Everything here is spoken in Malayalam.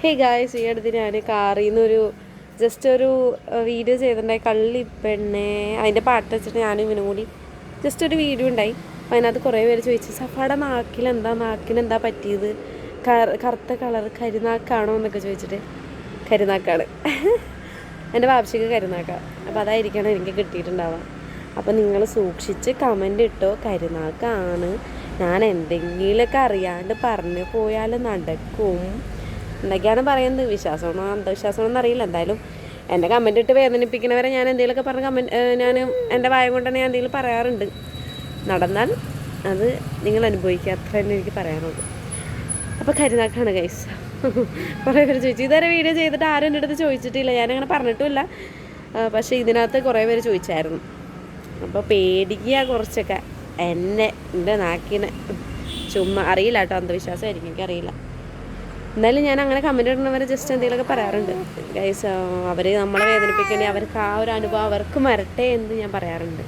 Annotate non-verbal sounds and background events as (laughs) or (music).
ഹേ ഗായ്സ് ഈ അടുത്ത് ഞാൻ കാറിൽ നിന്നൊരു ജസ്റ്റ് ഒരു വീഡിയോ ചെയ്തിട്ടുണ്ടായി. കള്ളി പെണ്ണെ. അതിന്റെ പാട്ട് വെച്ചിട്ട് ഞാനും ഇവനും കൂടി ജസ്റ്റ് ഒരു വീഡിയോ ഉണ്ടായി. അതിനകത്ത് കുറേ പേര് ചോദിച്ചു സഫാടെ നാക്കിൽ എന്താ? നാക്കിന് എന്താ പറ്റിയത്? കറുത്ത കളർ കരിനാക്കാണോ? എന്നൊക്കെ ചോദിച്ചിട്ട് കരുനാക്കാണ്. എന്റെ വാപ്ഷിക്ക് കരുനാക്കാം. അപ്പോൾ അതായിരിക്കണം എനിക്ക് കിട്ടിയിട്ടുണ്ടാവുക അപ്പോൾ നിങ്ങൾ സൂക്ഷിച്ച് കമന്റ് ഇട്ടോ കരുനാക്കാണ്. ഞാൻ എന്തെങ്കിലുമൊക്കെ അറിയാണ്ട് പറഞ്ഞു പോയാൽ നടക്കും. എന്തൊക്കെയാണ് പറയുന്നത്. വിശ്വാസമാണോ അന്ധവിശ്വാസമാണോ എന്നറിയില്ല എന്തായാലും എന്റെ കമന്റ് ഇട്ട് വേദനിപ്പിക്കുന്നവരെ ഞാൻ എന്തെങ്കിലുമൊക്കെ പറഞ്ഞ കമന്റ് ഞാൻ എന്റെ വായം കൊണ്ട് തന്നെ ഞാൻ എന്തെങ്കിലും പറയാറുണ്ട്. നടന്നാൽ അത് നിങ്ങൾ അനുഭവിക്കുക. അത്ര തന്നെ എനിക്ക് പറയാനുള്ളൂ. അപ്പോൾ കരുനാക്കാണ് ഗൈസ് (laughs) കുറേ പേര് ചോദിച്ചു. ഇതുവരെ വീഡിയോ ചെയ്തിട്ട് ആരും എന്റെ അടുത്ത് ചോദിച്ചിട്ടില്ല. ഞാനങ്ങനെ പറഞ്ഞിട്ടുമില്ല. പക്ഷേ ഇതിനകത്ത് കുറേ പേര് ചോദിച്ചായിരുന്നു. അപ്പോൾ പേടിക്കുക കുറച്ചൊക്കെ. എന്നെ എന്റെ നാക്കിനെ. ചുമ്മാ അറിയില്ല കേട്ടോ. അന്ധവിശ്വാസമായിരിക്കും. എനിക്കറിയില്ല. എന്തായാലും ഞാൻ അങ്ങനെ കമന്റ് ഇടുന്നവരെ ജസ്റ്റ് എന്തെങ്കിലുമൊക്കെ പറയാറുണ്ട്. ഗൈസ് അവർ നമ്മളെ വേദനിപ്പിക്കണേ അവർക്ക് ആ ഒരു അനുഭവം അവർക്ക് വരട്ടെ എന്ന് ഞാൻ പറയാറുണ്ട്.